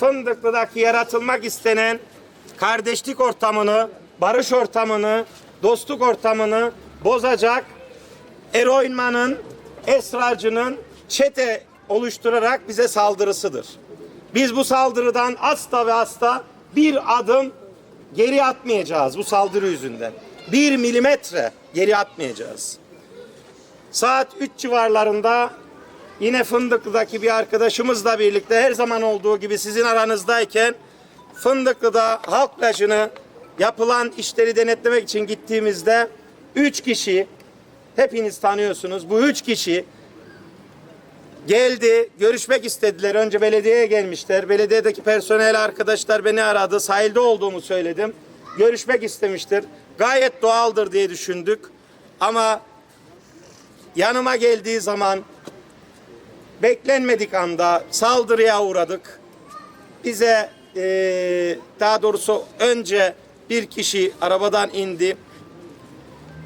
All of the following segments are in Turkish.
Fındıklı'daki yaratılmak istenen kardeşlik ortamını, barış ortamını, dostluk ortamını bozacak eroinmanın, esrarcının çete oluşturarak bize saldırısıdır. Biz bu saldırıdan asla ve asla bir adım geri atmayacağız bu saldırı yüzünden. Bir milimetre geri atmayacağız. Saat 3 civarlarında yine Fındıklı'daki bir arkadaşımızla birlikte her zaman olduğu gibi sizin aranızdayken Fındıklı'da halk plajını yapılan işleri denetlemek için gittiğimizde 3 kişi hepiniz tanıyorsunuz bu 3 kişi geldi, görüşmek istediler. Önce belediyeye gelmişler. Belediyedeki personel arkadaşlar beni aradı. Sahilde olduğumu söyledim. Görüşmek istemiştir. Gayet doğaldır diye düşündük. Ama yanıma geldiği zaman beklenmedik anda saldırıya uğradık. Bize eee, daha doğrusu önce bir kişi arabadan indi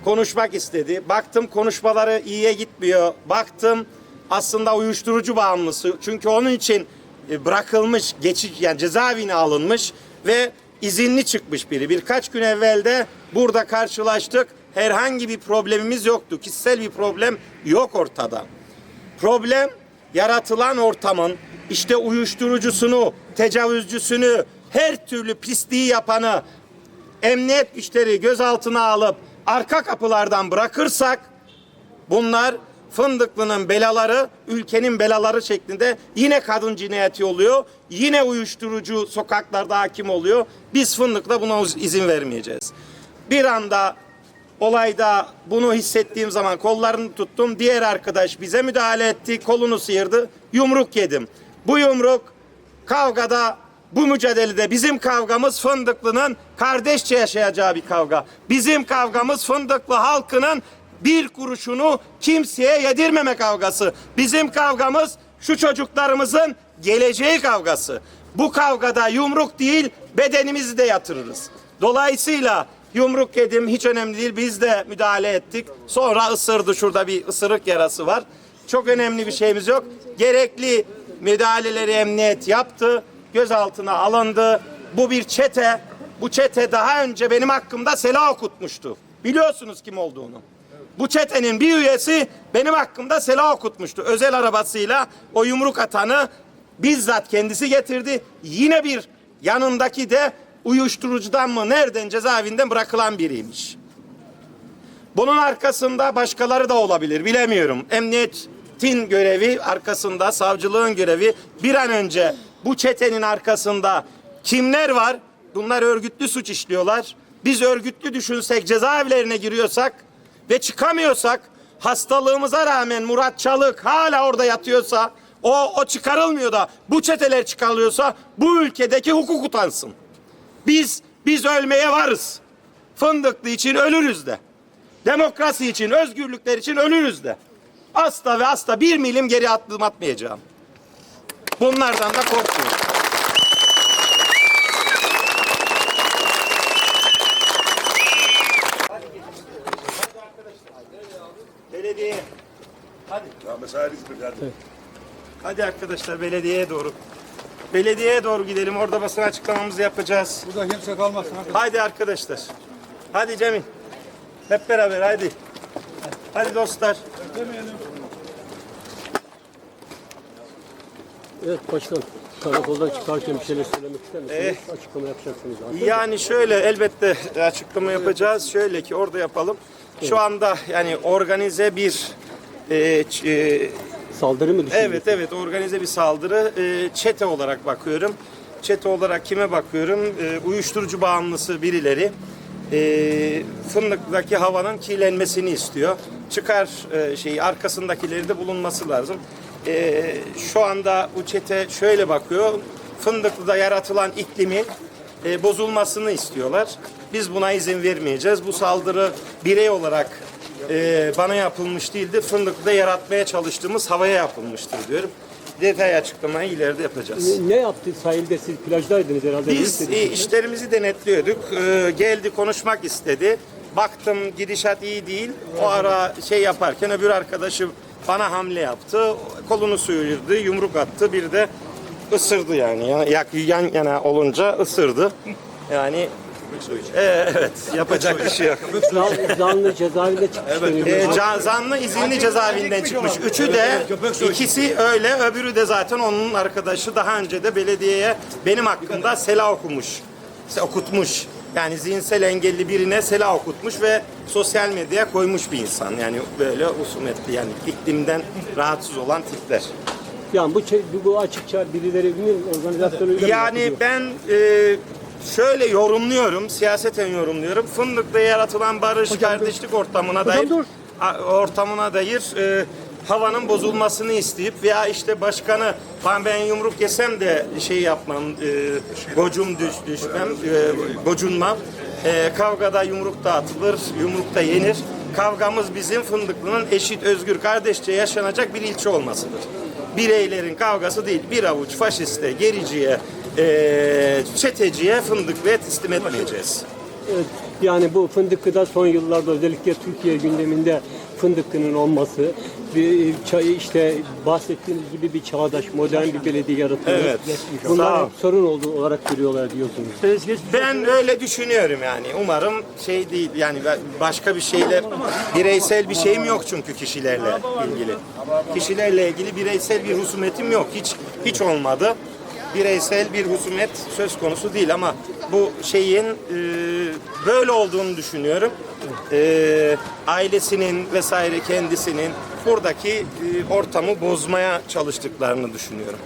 konuşmak istedi. Baktım konuşmaları iyiye gitmiyor. Baktım aslında uyuşturucu bağımlısı. Çünkü onun için e, bırakılmış, geçici yani cezaevine alınmış ve izinli çıkmış biri. Birkaç gün evvel de burada karşılaştık. Herhangi bir problemimiz yoktu. Kişisel bir problem yok ortada. Problem yaratılan ortamın işte uyuşturucusunu, tecavüzcüsünü, her türlü pisliği yapanı emniyet güçleri gözaltına alıp arka kapılardan bırakırsak bunlar Fındıklı'nın belaları, ülkenin belaları şeklinde yine kadın cinayeti oluyor. Yine uyuşturucu sokaklarda hakim oluyor. Biz Fındık'la buna izin vermeyeceğiz. Bir anda olayda bunu hissettiğim zaman kollarını tuttum. Diğer arkadaş bize müdahale etti, kolunu sıyırdı. Yumruk yedim. Bu yumruk kavgada bu mücadelede bizim kavgamız Fındıklı'nın kardeşçe yaşayacağı bir kavga. Bizim kavgamız Fındıklı halkının bir kuruşunu kimseye yedirmeme kavgası. Bizim kavgamız şu çocuklarımızın geleceği kavgası. Bu kavgada yumruk değil bedenimizi de yatırırız. Dolayısıyla yumruk yedim hiç önemli değil biz de müdahale ettik. Sonra ısırdı şurada bir ısırık yarası var. Çok önemli bir şeyimiz yok. Gerekli müdahaleleri emniyet yaptı. Gözaltına alındı. Bu bir çete. Bu çete daha önce benim hakkımda sela okutmuştu. Biliyorsunuz kim olduğunu. Bu çetenin bir üyesi benim hakkımda sela okutmuştu. Özel arabasıyla o yumruk atanı bizzat kendisi getirdi. Yine bir yanındaki de uyuşturucudan mı nereden cezaevinden bırakılan biriymiş. Bunun arkasında başkaları da olabilir bilemiyorum. Emniyetin görevi arkasında, savcılığın görevi bir an önce bu çetenin arkasında kimler var? Bunlar örgütlü suç işliyorlar. Biz örgütlü düşünsek, cezaevlerine giriyorsak ve çıkamıyorsak, hastalığımıza rağmen Murat Çalık hala orada yatıyorsa, o, o çıkarılmıyor da bu çeteler çıkarılıyorsa bu ülkedeki hukuk utansın. Biz, biz ölmeye varız. Fındıklı için ölürüz de. Demokrasi için, özgürlükler için ölürüz de. Asla ve asla bir milim geri adım atmayacağım. Bunlardan da korkmuyorum. Belediye. Hadi. Ya mesai bitmedi hadi. Hadi arkadaşlar belediyeye doğru. Belediyeye doğru gidelim. Orada basın açıklamamızı yapacağız. Burada kimse kalmasın. Hadi. Haydi arkadaşlar. Hadi Cemil. Hep beraber haydi. Hadi dostlar. Evet başkan. Karakoldan çıkarken bir şeyler söylemek ister misiniz? Eh. Açıklama yapacaksınız zaten. Yani şöyle elbette açıklama yapacağız. Şöyle ki orada yapalım. Şu anda yani organize bir e, e, Saldırı mı düşünüyorsunuz? Evet evet organize bir saldırı. Ee, çete olarak bakıyorum. Çete olarak kime bakıyorum? Ee, uyuşturucu bağımlısı birileri. Ee, Fındık'taki havanın kirlenmesini istiyor. Çıkar e, şeyi arkasındakileri de bulunması lazım. Şu anda bu çete şöyle bakıyor. Fındıklı'da yaratılan iklimin e, bozulmasını istiyorlar. Biz buna izin vermeyeceğiz. Bu saldırı birey olarak e, bana yapılmış değildi. Fındıklı'da yaratmaya çalıştığımız havaya yapılmıştır diyorum. Detay açıklamayı ileride yapacağız. Ne yaptı sahilde siz plajdaydınız herhalde. Biz e, işlerimizi denetliyorduk. E, geldi konuşmak istedi. Baktım gidişat iyi değil. O ara şey yaparken öbür arkadaşım bana hamle yaptı. Kolunu sıyırdı, yumruk attı. Bir de ısırdı yani. Yan, yak- yan yana olunca ısırdı. Yani e, evet yapacak bir şey yok. Zan- Zanlı cezaevinde çıkmış. deniyor. E, ca- zanlı izinli cezaevinden çıkmış. Üçü de ikisi öyle öbürü de zaten onun arkadaşı daha önce de belediyeye benim hakkımda sela okumuş. Okutmuş. Yani zihinsel engelli birine sela okutmuş ve sosyal medyaya koymuş bir insan. Yani böyle husumetli yani iklimden rahatsız olan tipler. Yani bu, çe- bu- bu açıkça birilerinin organizasyonuyla mı Yani yapılıyor? ben e, şöyle yorumluyorum, siyaseten yorumluyorum. Fındık'ta yaratılan barış, kardeşlik ortamına Hocam dair dur. ortamına dair e, havanın bozulmasını isteyip veya işte başkanı ben, ben yumruk yesem de şey yapmam, e, gocum düş, düşmem, e, gocunmam. E, kavgada yumruk da atılır, yumruk da yenir. Kavgamız bizim Fındıklı'nın eşit, özgür, kardeşçe yaşanacak bir ilçe olmasıdır. Bireylerin kavgası değil, bir avuç faşiste, gericiye, e, çeteciye fındık ve teslim etmeyeceğiz. Evet, yani bu Fındıklı'da son yıllarda özellikle Türkiye gündeminde Fındıklı'nın olması, bir çay işte bahsettiğiniz gibi bir çağdaş, modern bir belediye yaratılıyor. Evet. Bunlar hep sorun olduğu olarak görüyorlar diyorsunuz. Ben öyle düşünüyorum yani. Umarım şey değil yani başka bir şeyler bireysel bir şeyim yok çünkü kişilerle ilgili. Kişilerle ilgili bireysel bir husumetim yok. Hiç hiç olmadı. Bireysel bir husumet söz konusu değil ama bu şeyin e, böyle olduğunu düşünüyorum. E, ailesinin vesaire kendisinin buradaki e, ortamı bozmaya çalıştıklarını düşünüyorum.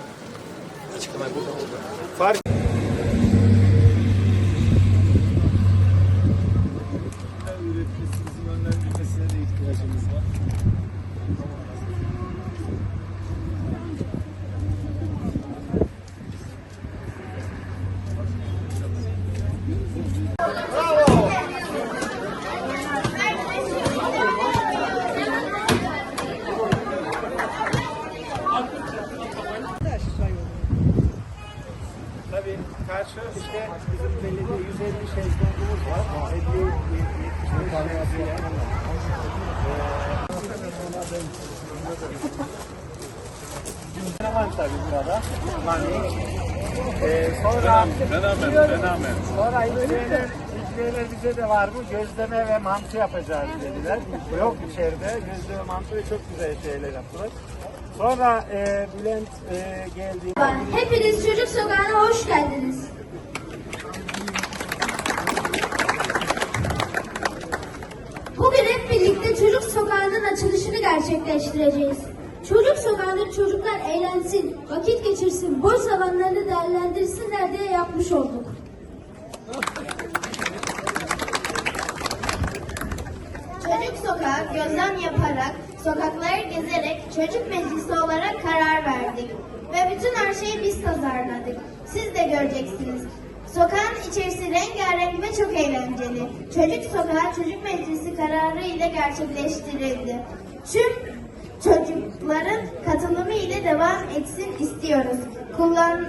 Fark işte bizim belediye 150 şezlongumuz var. 50 75 şezlong. var tabii burada. Mani. Ee, sonra Fenomen, fenomen. sonra izleyenler, izleyenler bize de var mı? Gözleme ve mantı yapacağız dediler. Yok içeride. Gözleme mantı ve çok güzel şeyler yaptılar. Sonra e, Bülent e, geldi. Hepiniz Çocuk Sokağı'na hoş geldiniz. Bugün hep birlikte Çocuk Sokağı'nın açılışını gerçekleştireceğiz. Çocuk Sokağı'nda çocuklar eğlensin, vakit geçirsin, boş zamanlarını değerlendirsinler diye yapmış olduk. Çocuk Sokağı gözlem yaparak, sokakları gezerek çocuk meclisi olarak karar verdik. Ve bütün her şeyi biz tasarladık. Siz de göreceksiniz. Sokağın içerisi rengarenk ve çok eğlenceli. Çocuk Sokağı Çocuk Meclisi kararı ile gerçekleştirildi. Tüm çocukların katılımı ile devam etsin istiyoruz. Kullan,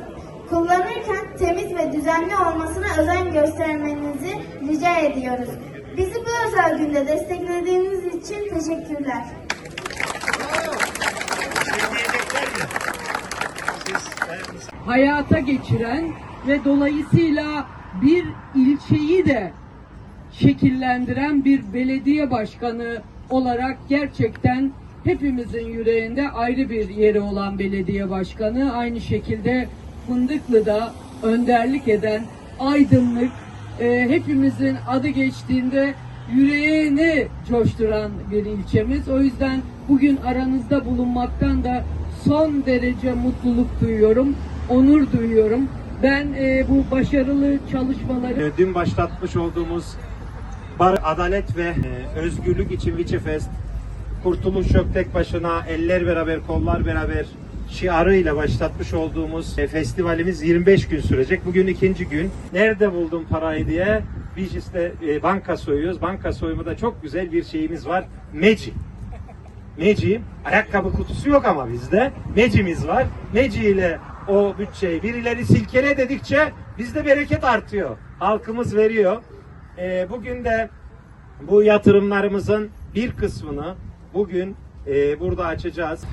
kullanırken temiz ve düzenli olmasına özen göstermenizi rica ediyoruz. Bizi bu özel günde desteklediğiniz için teşekkürler. hayata geçiren ve dolayısıyla bir ilçeyi de şekillendiren bir belediye başkanı olarak gerçekten hepimizin yüreğinde ayrı bir yeri olan belediye başkanı. Aynı şekilde Fındıklı'da önderlik eden aydınlık, e, hepimizin adı geçtiğinde yüreğini coşturan bir ilçemiz. O yüzden bugün aranızda bulunmaktan da son derece mutluluk duyuyorum, onur duyuyorum. Ben e, bu başarılı çalışmaları Ee, Dün başlatmış olduğumuz Bar Adalet ve e, Özgürlük için Wichefest Kurtuluş yok tek başına eller beraber kollar beraber şiarıyla başlatmış olduğumuz e, festivalimiz 25 gün sürecek. Bugün ikinci gün. Nerede buldum parayı diye biz işte e, banka soyuyoruz. Banka soyumunda çok güzel bir şeyimiz var. Meci. Meci, ayakkabı kutusu yok ama bizde. Mecimiz var. Meci ile o bütçeyi birileri silkele dedikçe bizde bereket artıyor. Halkımız veriyor. Ee, bugün de bu yatırımlarımızın bir kısmını bugün e, burada açacağız.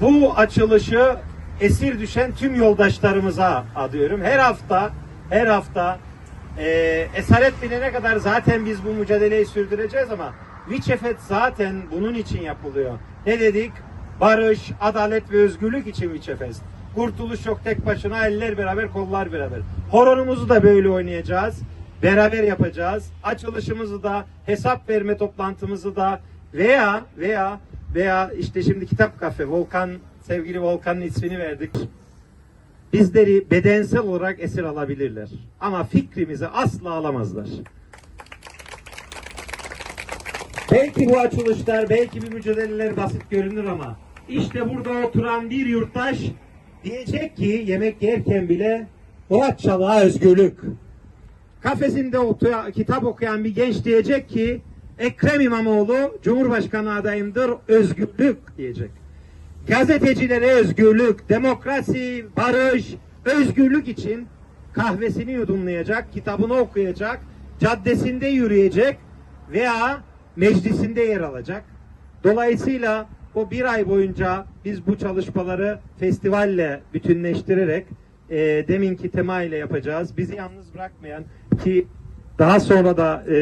Bu açılışı esir düşen tüm yoldaşlarımıza adıyorum. Her hafta, her hafta e, esaret binene kadar zaten biz bu mücadeleyi sürdüreceğiz ama Viçefet zaten bunun için yapılıyor. Ne dedik? Barış, adalet ve özgürlük için Viçefest. Kurtuluş yok tek başına, eller beraber, kollar beraber. Horonumuzu da böyle oynayacağız. Beraber yapacağız. Açılışımızı da, hesap verme toplantımızı da veya veya veya işte şimdi kitap kafe Volkan sevgili Volkan'ın ismini verdik. Bizleri bedensel olarak esir alabilirler. Ama fikrimizi asla alamazlar. Belki bu açılışlar, belki bir mücadeleler basit görünür ama işte burada oturan bir yurttaş diyecek ki yemek yerken bile Murat Çalık'a özgürlük. Kafesinde otuya, kitap okuyan bir genç diyecek ki Ekrem İmamoğlu Cumhurbaşkanı adayımdır, özgürlük diyecek. Gazetecilere özgürlük, demokrasi, barış, özgürlük için kahvesini yudumlayacak, kitabını okuyacak, caddesinde yürüyecek veya meclisinde yer alacak. Dolayısıyla o bir ay boyunca biz bu çalışmaları festivalle bütünleştirerek e, deminki tema ile yapacağız. Bizi yalnız bırakmayan ki daha sonra da e,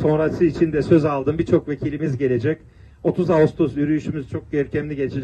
sonrası için de söz aldım. Birçok vekilimiz gelecek. 30 Ağustos yürüyüşümüz çok görkemli geçecek